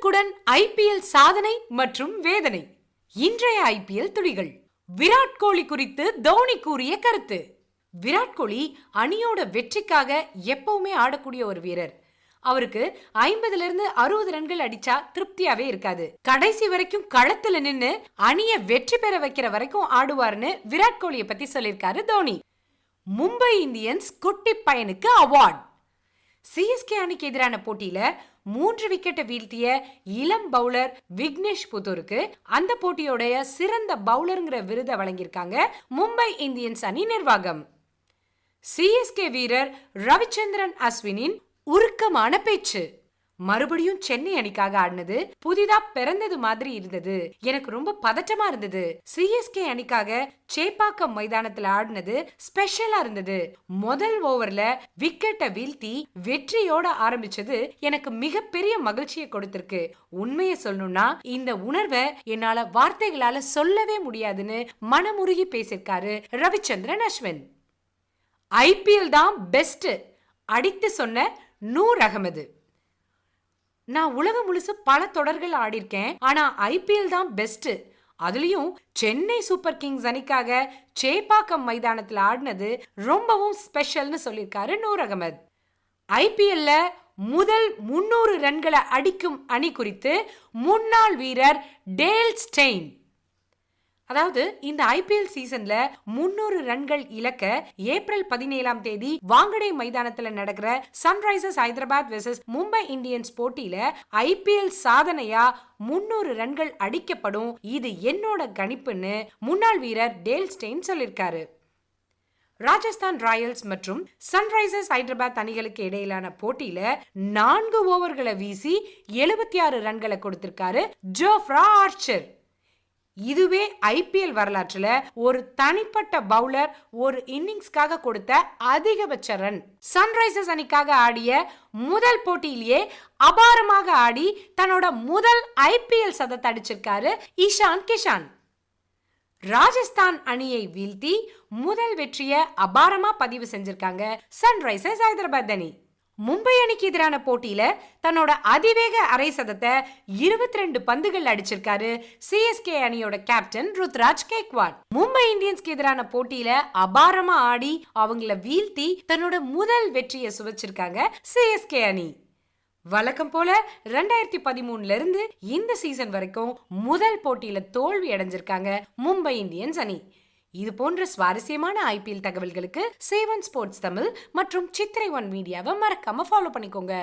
உடனுக்குடன் ஐபிஎல் சாதனை மற்றும் வேதனை. இன்றைய ஐபிஎல் துளிகள். விராட் கோலி குறித்து தோனி கூறிய கருத்து. விராட் கோலி அணியோட வெற்றிக்காக எப்பவுமே ஆடக்கூடிய ஒரு வீரர். அவருக்கு ஐம்பதுல இருந்து அறுபது ரன்கள் அடிச்சா திருப்தியாவே இருக்காது. கடைசி வரைக்கும் களத்துல நின்னு அணிய வெற்றி பெற வைக்கிற வரைக்கும் ஆடுவார்னு விராட் கோலியை பத்தி சொல்லியிருக்காரு தோனி. மும்பை இந்தியன்ஸ் குட்டி பையனுக்கு அவார்ட். சிஎஸ்கே அணிக்கு எதிரான போட்டியில மூன்று விக்கெட்டை வீழ்த்திய இளம் பவுலர் விக்னேஷ் புத்தூருக்கு அந்த போட்டியோடைய சிறந்த பவுலருங்கிற விருதை வழங்கியிருக்காங்க மும்பை இந்தியன்ஸ் அணி நிர்வாகம். சிஎஸ்கே வீரர் ரவிச்சந்திரன் அஸ்வினின் உருக்கமான பேச்சு. மறுபடியும் சென்னை அணிக்காக ஆடினது புதிதா பிறந்தது மாதிரி இருந்தது. எனக்கு ரொம்ப பதட்டமா இருந்தது. சிஎஸ்கே அணிக்காக சேப்பாக்கம் மைதானத்துல ஆடினது ஸ்பெஷலா இருந்தது. முதல் ஓவர்ல விக்கெட்டை வீழ்த்தி வெற்றியோட ஆரம்பிச்சது எனக்கு மிகப்பெரிய மகிழ்ச்சியை கொடுத்திருக்கு. உண்மையை சொல்லணும்னா இந்த உணர்வை என்னால வார்த்தைகளால சொல்லவே முடியாதுன்னு மனமுருகி பேசியிருக்காரு ரவிச்சந்திரன் அஸ்வின். ஐபிஎல் தான் பெஸ்ட் அடித்து சொன்ன நூர் அகமது நான் உலகம் முழுசு பல தொடர்கள் ஆடிருக்கேன். ஆனா ஐபிஎல் தான் பெஸ்ட் அதுலயும் சென்னை சூப்பர் கிங்ஸ் அணிக்காக சேப்பாக்கம் மைதானத்தில் ஆடினது ரொம்பவும் ஸ்பெஷல்னு சொல்லியிருக்காரு நூர் அகமது. ஐபிஎல்ல முதல் முன்னூறு ரன்களை அடிக்கும் அணி குறித்து முன்னாள் வீரர் டேல் ஸ்டெயின். அதாவது இந்த ஐபிஎல் சீசன்ல முன்னூறு ரன்கள் இலக்க ஏப்ரல் பதினேழாம் தேதி வாங்கடை மைதானத்துல நடக்கிற Sunrisers Hyderabad versus Mumbai Indians போட்டியில ஐபிஎல் சாதனையா முன்னூறு ரன்கள் அடிக்கப்படும். இது என்னோட கணிப்புன்னு முன்னாள் வீரர் டேல் ஸ்டெயின் சொல்லியிருக்காரு ராஜஸ்தான் ராயல்ஸ் மற்றும் சன்ரைசர்ஸ் ஹைதராபாத் அணிகளுக்கு இடையிலான போட்டியில நான்கு ஓவர்களை வீசி எழுபத்தி ஆறு ரன்களை கொடுத்திருக்காரு ஜோஃப்ரா ஆர்ச்சர். இதுவே ஐபிஎல் வரலாற்றில் ஒரு தனிப்பட்ட பவுலர் ஒரு இன்னிங்ஸ்க்காக கொடுத்த அதிகபட்ச ரன். சன்ரைசர்ஸ் அணிக்காக ஆடிய முதல் போட்டியிலேயே அபாரமாக ஆடி தன்னோட முதல் ஐபிஎல் சதத்தை அடிச்சிருக்காரு ஈஷான் கிஷான். ராஜஸ்தான் அணியை வீழ்த்தி முதல் வெற்றியை அபாரமா பதிவு செஞ்சிருக்காங்க சன்ரைசர்ஸ் ஹைதராபாத் அணி. மும்பை அணிக்கு எதிரான போட்டியில தன்னோட அதிவேக அரை சதத்தை இருபத்தி ரெண்டு பந்துகள் அடிச்சிருக்காரு சிஎஸ்கே அணியோட கேப்டன் ருத்ராஜ் கேக்வாட். மும்பை இந்தியன்ஸ்க்கு எதிரான போட்டியில அபாரமா ஆடி அவங்கள வீழ்த்தி தன்னோட முதல் வெற்றியை சுவைச்சிருக்காங்க சிஎஸ்கே அணி. வழக்கம் போல ரெண்டாயிரத்தி பதிமூணுல இருந்து இந்த சீசன் வரைக்கும் முதல் போட்டியில தோல்வி அடைஞ்சிருக்காங்க மும்பை இந்தியன்ஸ் அணி. இது போன்ற சுவாரஸ்யமான ஐபிஎல் தகவல்களுக்கு சேவன் ஸ்போர்ட்ஸ் தமிழ் மற்றும் சித்திரை ஒன் மீடியாவை மறக்காம ஃபாலோ பண்ணிக்கோங்க.